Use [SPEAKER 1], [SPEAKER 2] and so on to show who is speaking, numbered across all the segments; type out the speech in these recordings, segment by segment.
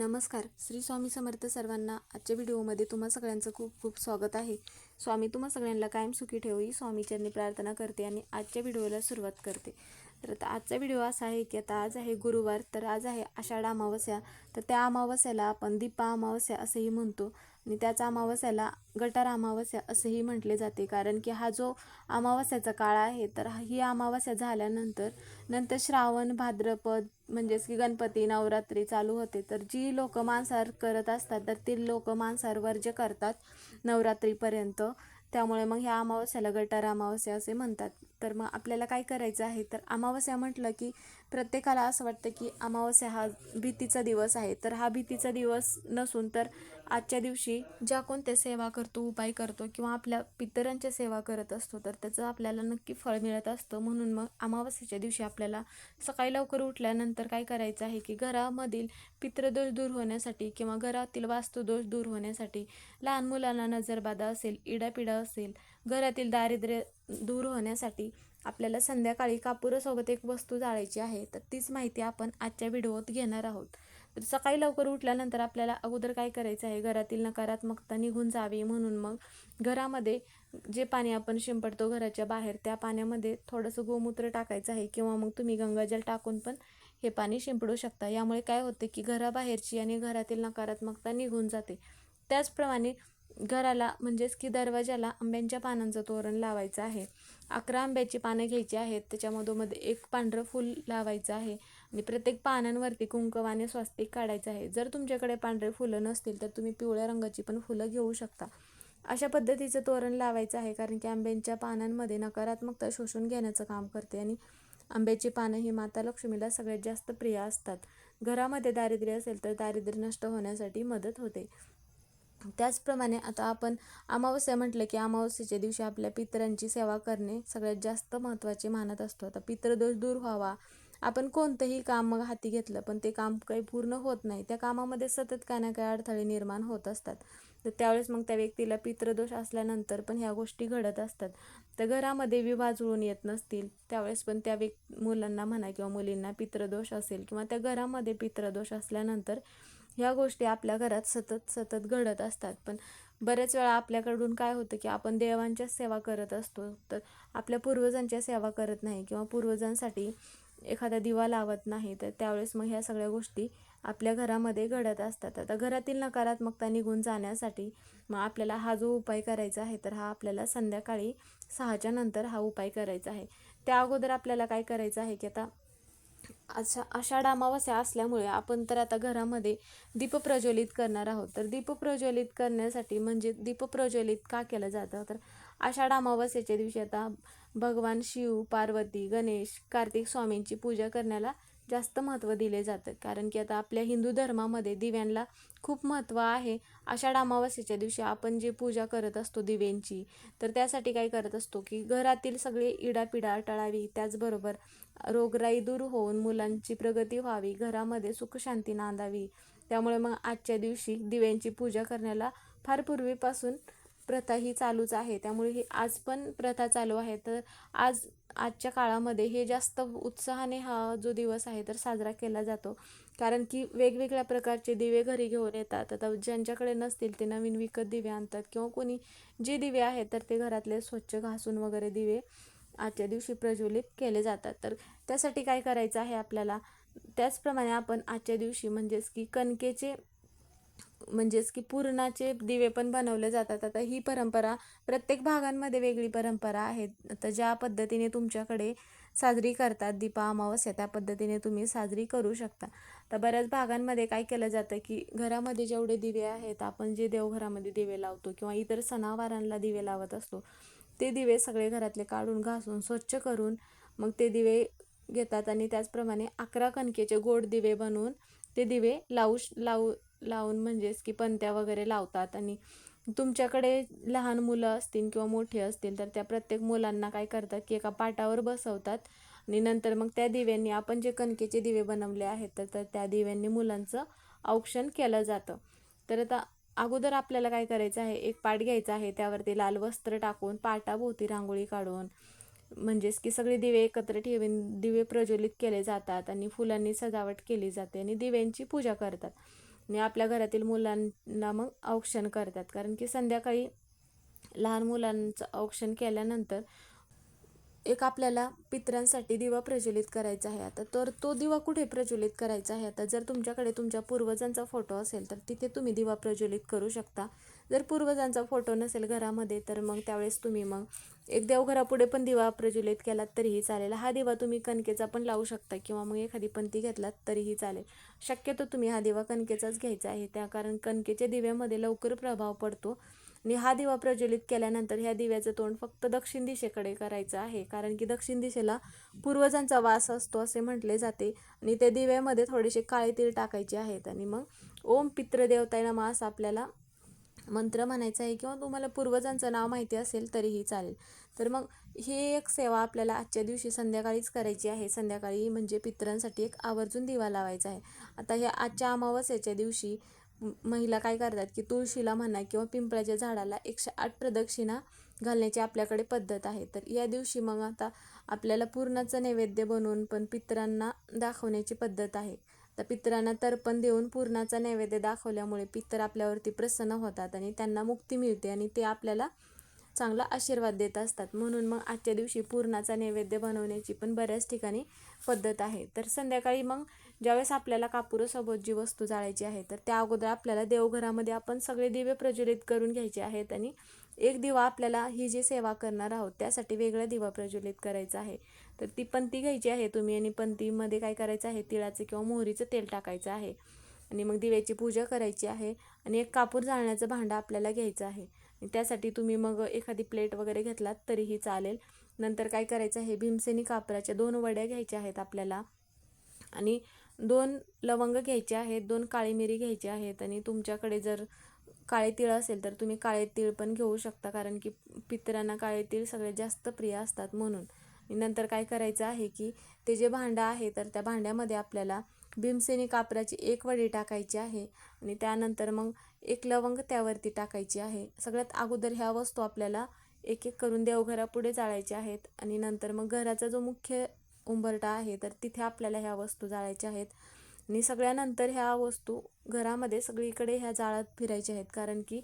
[SPEAKER 1] नमस्कार. श्री स्वामी समर्थ सर्वांना आजच्या व्हिडिओमध्ये तुम्हा सगळ्यांचं खूप खूप स्वागत आहे. स्वामी तुम्हा सगळ्यांना कायम सुखी ठेवू ही स्वामीचरणी प्रार्थना करते आणि आजच्या व्हिडिओला सुरुवात करते. तर आता आजचा व्हिडिओ असा आहे की आता आज आहे गुरुवार तर आज आहे आषाढ अमावस्या. तर त्या अमावस्याला आपण दीपा अमावस्या असंही म्हणतो आणि त्याच अमावस्याला गटार अमावस्या असंही म्हटले जाते. कारण की हा जो अमावस्याचा काळ आहे तर ही अमावस्या झाल्यानंतर नंतर श्रावण भाद्रपद म्हणजेच की गणपती नवरात्री चालू होते. तर जी लोक मांसाहार करत असतात तर ती लोक मांसाहार वर्ज करतात नवरात्रीपर्यंत. त्यामुळे मग ह्या अमावस्याला गटार अमावस्या असे म्हणतात. तर मग आपल्याला काय करायचं आहे? तर अमावस्या म्हटलं की प्रत्येकाला असं वाटतं की अमावस्या हा भीतीचा दिवस आहे. तर हा भीतीचा दिवस नसून तर आजच्या दिवशी ज्या कोणत्या सेवा करतो उपाय करतो किंवा आपल्या पितरांच्या सेवा करत असतो तर त्याचं आपल्याला नक्की फळ मिळत असतं. म्हणून मग अमावस्येच्या दिवशी आपल्याला सकाळी लवकर उठल्यानंतर काय करायचं आहे की घरामधील पितृदोष दूर होण्यासाठी किंवा घरातील वास्तुदोष दूर होण्यासाठी लहान मुलांना नजरबाधा असेल इडापिडा असेल घरातील दारिद्र्य दूर होण्यासाठी आपल्याला संध्याकाळी कापूरसोबत एक वस्तू जाळायची आहे तर तीच माहिती आपण आजच्या व्हिडिओत घेणार आहोत. तर सकाळी लवकर उठल्यानंतर आपल्याला अगोदर काय करायचं आहे? घरातील नकारात्मकता निघून जावी म्हणून मग घरामध्ये जे पाणी आपण शिंपडतो घराच्या बाहेर त्या पाण्यामध्ये थोडंसं गोमूत्र टाकायचं आहे किंवा मग तुम्ही गंगाजल टाकून पण हे पाणी शिंपडू शकता. यामुळे काय होते की घराबाहेरची आणि घरातील नकारात्मकता निघून जाते. त्याचप्रमाणे घराला म्हणजेच की दरवाजाला आंब्यांच्या पानांचं तोरण लावायचं आहे. अकरा आंब्याची पानं घ्यायची आहेत. त्याच्यामधोमध्ये एक पांढरं फूल लावायचं आहे. आणि प्रत्येक पानांवरती कुंकवाने स्वास्तिक काढायचं आहे. जर तुमच्याकडे पांढरे फुलं नसतील तर तुम्ही पिवळ्या रंगाची पण फुलं घेऊ शकता. अशा पद्धतीचं तोरण लावायचं आहे कारण की आंब्यांच्या पानांमध्ये नकारात्मकता शोषून घेण्याचं काम करते. आणि आंब्याची पानं ही माता लक्ष्मीला सगळ्यात जास्त प्रिय असतात. घरामध्ये दारिद्र्य असेल तर दारिद्र्य नष्ट होण्यासाठी मदत होते. त्याचप्रमाणे आता आपण अमावस्या म्हटलं की अमावस्येच्या दिवशी आपल्या पितरांची सेवा करणे सगळ्यात जास्त महत्त्वाचे मानत असतो. आता पितृदोष दूर व्हावा. आपण कोणतंही काम मग हाती घेतलं पण ते काम काही पूर्ण होत नाही. त्या कामामध्ये सतत काय ना काय अडथळे निर्माण होत असतात. तर त्यावेळेस मग त्या व्यक्तीला पितृदोष असल्यानंतर पण ह्या गोष्टी घडत असतात. तर घरामध्ये विवाह जुळून येत नसतील त्यावेळेस पण त्या व्यक् मुलांना म्हणा किंवा मुलींना पितृदोष असेल किंवा त्या घरामध्ये पितृदोष असल्यानंतर ह्या गोष्टी आपल्या घरात सतत सतत घडत असतात. पण बऱ्याच वेळा आपल्याकडून काय होतं की आपण देवांच्या सेवा करत असतो तर आपल्या पूर्वजांच्या सेवा करत नाही किंवा पूर्वजांसाठी एखादा दिवा लावत नाही तर त्यावेळेस मग ह्या सगळ्या गोष्टी आपल्या घरामध्ये घडत असतात. आता घरातील नकारात्मकता निघून जाण्यासाठी मग आपल्याला हा जो उपाय करायचा आहे तर हा आपल्याला संध्याकाळी सहाच्या नंतर हा उपाय करायचा आहे. त्या अगोदर आपल्याला काय करायचं आहे की आता अशा आषाढ अमावस्या असल्यामुळे आपण तर आता घरामध्ये दीप प्रज्वलित करणार आहोत. तर दीप प्रज्वलित करण्यासाठी म्हणजे दीप प्रज्वलित का केलं जातं? तर आषाढ अमावस्येच्या दिवशी आता भगवान शिव पार्वती गणेश कार्तिक स्वामींची पूजा करण्याला जास्त महत्त्व दिले जातं. कारण की आता आपल्या हिंदू धर्मामध्ये दिव्यांना खूप महत्त्व आहे. आषाढ अमावस्येच्या दिवशी आपण जी पूजा करत असतो दिव्यांची तर त्यासाठी काय करत असतो की घरातील सगळे इडापिडा टळावी. त्याचबरोबर रोगराई दूर होऊन मुलांची प्रगती व्हावी. घरामध्ये सुखशांती नांदावी. त्यामुळे मग आजच्या दिवशी दिव्यांची पूजा करण्याला फार पूर्वीपासून प्रथा ही चालूच आहे. त्यामुळे ही आज पण प्रथा चालू आहे. तर आज आजच्या काळामध्ये हे जास्त उत्साहाने हा जो दिवस आहे तर साजरा केला जातो. कारण की वेगवेगळ्या प्रकारचे दिवे घरी घेऊन येतात. आता ज्यांच्याकडे नसतील ते नवीन विकत दिवे आणतात किंवा कोणी जे दिवे आहेत तर ते घरातले स्वच्छ घासून वगैरे दिवे आजच्या दिवशी प्रज्वलित केले जातात. तर त्यासाठी काय करायचं आहे आपल्याला? त्याचप्रमाणे आपण आजच्या दिवशी म्हणजेच की कणकेचे म्हणजेच की पुरणाचे दिवे पण बनवले जातात. आता ही परंपरा प्रत्येक भागांमध्ये वेगळी परंपरा आहे. आता ज्या पद्धतीने तुमच्याकडे साजरी करतात दीपा अमावस्या त्या पद्धतीने तुम्ही साजरी करू शकता. तर बऱ्याच भागांमध्ये काय केलं जातं की घरामध्ये जेवढे दिवे आहेत आपण जे देवघरामध्ये दिवे लावतो किंवा इतर सणावारांना दिवे लावत असतो ते दिवे सगळे घरातले काढून घासून स्वच्छ करून मग ते दिवे घेतात आणि त्याचप्रमाणे अकरा कणकेचे गोड दिवे बनवून ते दिवे लावू लावू लावून म्हणजेच की पंत्या वगैरे लावतात आणि तुमच्याकडे लहान मुलं असतील किंवा मोठे असतील तर त्या प्रत्येक मुलांना काय करतात की एका पाटावर बसवतात आणि नंतर मग त्या दिव्यांनी आपण जे कणकेचे दिवे बनवले आहेत तर त्या दिव्यांनी मुलांचं औक्षण केलं जातं. तर आता अगोदर आपल्याला काय करायचं आहे एक पाट घ्यायचा आहे त्यावरती लाल वस्त्र टाकून पाटाभोवती रांगोळी काढून म्हणजेच की सगळे दिवे एकत्र ठेवून दिवे प्रज्वलित केले जातात आणि फुलांनी सजावट केली जाते आणि दिव्यांची पूजा करतात. आणि आपल्या घरातील मुलांना मग औक्षण करतात. कारण की संध्याकाळी लहान मुलांचं औक्षण केल्यानंतर एक आपल्याला पितरांसाठी दिवा प्रज्वलित करायचा आहे आता. तर तो दिवा कुठे प्रज्वलित करायचा आहे आता? जर तुमच्याकडे तुमच्या पूर्वजांचा फोटो असेल तर तिथे तुम्ही दिवा प्रज्वलित करू शकता. जर पूर्वजांचा फोटो नसेल घरामध्ये तर मग त्यावेळेस तुम्ही मग एक देवघरापुढे पण दिवा प्रज्वलित केलात तरीही चालेल. हा दिवा तुम्ही कणकेचा पण लावू शकता किंवा मग एखादी पंथी घेतलात तरीही चालेल. शक्यतो तुम्ही हा दिवा कणकेचाच घ्यायचा आहे. त्या कारण कणकेच्या दिव्यामध्ये लवकर प्रभाव पडतो. आणि हा दिवा प्रज्वलित केल्यानंतर ह्या दिव्याचं तोंड फक्त दक्षिण दिशेकडे करायचं आहे. कारण की दक्षिण दिशेला पूर्वजांचा वास असतो असे म्हटले जाते. आणि त्या दिव्यामध्ये थोडेसे काळे तीळ टाकायचे आहेत. आणि मग ओम पित्रदेवताय नमः असं आपल्याला मंत्र म्हणायचा आहे किंवा तुम्हाला पूर्वजांचं नाव माहिती असेल तरीही चालेल. तर मग ही एक सेवा आपल्याला आजच्या दिवशी संध्याकाळीच करायची आहे. संध्याकाळी म्हणजे पितरांसाठी एक आवर्जून दिवा लावायचा आहे. आता हे आजच्या अमावस्याच्या दिवशी महिला काय करतात की तुळशीला म्हणा किंवा पिंपळाच्या झाडाला एकशे आठ प्रदक्षिणा घालण्याची आपल्याकडे पद्धत आहे. तर या दिवशी मग आता आपल्याला पूर्णाचं नैवेद्य बनवून पण पितरांना दाखवण्याची पद्धत आहे. तर पितरांना तर्पण देऊन पूर्णाचा नैवेद्य दाखवल्यामुळे पितर आपल्यावरती प्रसन्न होतात आणि त्यांना मुक्ती मिळते आणि ते आपल्याला चांगला आशीर्वाद देत असतात. म्हणून मग आजच्या दिवशी पूर्णाचा नैवेद्य बनवण्याची पण बऱ्याच ठिकाणी पद्धत आहे. तर संध्याकाळी मग ज्यावेळेस आपल्याला कापुरासोबत जी वस्तू जाळायची आहे तर त्या अगोदर आपल्याला देवघरामध्ये आपण सगळे दिवे प्रज्वलित करून घ्यायचे आहेत आणि एक दिवा आपल्याला ही जी सेवा करणार आहोत त्यासाठी वेगळा दिवा प्रज्वलित करायचा आहे. तर ती पंती घ्यायची आहे तुम्ही आणि पंतीमध्ये काय करायचं आहे तिळाचं किंवा मोहरीचं तेल टाकायचं आहे. आणि मग दिव्याची पूजा करायची आहे आणि एक कापूर जाळण्याचं भांडं आपल्याला घ्यायचं आहे. आणि त्यासाठी तुम्ही मग एखादी प्लेट वगैरे घेतलात तरीही चालेल. नंतर काय करायचं आहे भीमसेनी कापराच्या दोन वड्या घ्यायच्या आहेत आपल्याला. आणि दोन लवंग घ्यायचे आहेत दोन काळी मिरी घ्यायची आहेत. आणि तुमच्याकडे जर काळे तीळ असेल तर तुम्ही काळे तीळ पण घेऊ शकता कारण की पितरांना काळे तीळ सगळ्यात जास्त प्रिय असतात म्हणून. नंतर काय करायचं आहे की ते जे भांडं आहे तर त्या भांड्यामध्ये आपल्याला भीमसेनी कापराची एक वडी टाकायची आहे आणि त्यानंतर मग एक लवंग त्यावरती टाकायची आहे. सगळ्यात अगोदर ह्या वस्तू आपल्याला एक एक करून देवघरापुढे जाळायच्या आहेत आणि नंतर मग घराचा जो मुख्य उंबरटा आहे तर तिथे आपल्याला ह्या वस्तू जाळायच्या आहेत. आणि सगळ्यानंतर ह्या वस्तू घरामध्ये सगळीकडे ह्या जाळ्यात फिरायच्या आहेत. कारण की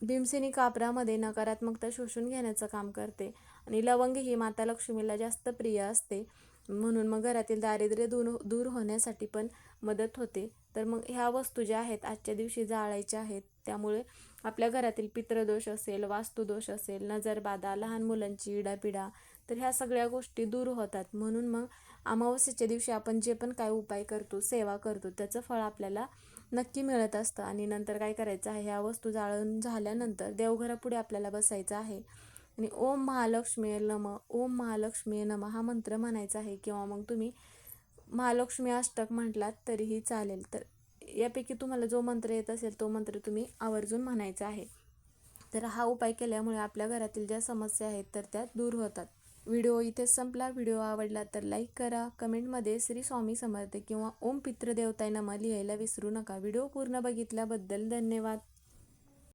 [SPEAKER 1] भीमसेनी कापरामध्ये नकारात्मकता शोषून घेण्याचं काम करते. आणि लवंग ही माता लक्ष्मीला जास्त प्रिय असते. म्हणून मग घरातील दारिद्र्य दूर हो, दूर होण्यासाठी पण मदत होते. तर मग ह्या वस्तू ज्या आहेत आजच्या दिवशी जाळायच्या आहेत त्यामुळे आपल्या घरातील पित्रदोष असेल वास्तुदोष असेल नजरबाधा लहान मुलांची इडापिडा तर ह्या सगळ्या गोष्टी दूर होतात. म्हणून मग अमावस्येच्या दिवशी आपण जे पण काय उपाय करतो सेवा करतो त्याचं फळ आपल्याला नक्की मिळत असतं. आणि नंतर काय करायचं आहे ह्या वस्तू जाळून झाल्यानंतर देवघरापुढे आपल्याला बसायचं आहे. आणि ओम महालक्ष्मी नम ओम महालक्ष्मी नम हा मंत्र म्हणायचा आहे. किंवा मग तुम्ही महालक्ष्मी अष्टक म्हटलात तरीही चालेल. तर यापैकी तुम्हाला जो मंत्र येत असेल तो मंत्र तुम्ही आवर्जून म्हणायचा आहे. तर हा उपाय केल्यामुळे आपल्या घरातील ज्या समस्या आहेत तर त्या दूर होतात. व्हिडिओ इथेच संपला. व्हिडिओ आवडला तर लाईक करा. कमेंटमध्ये श्री स्वामी समर्थ किंवा ओम पितृदेवताय नमा लिहायला विसरू नका. व्हिडिओ पूर्ण बघितल्याबद्दल धन्यवाद.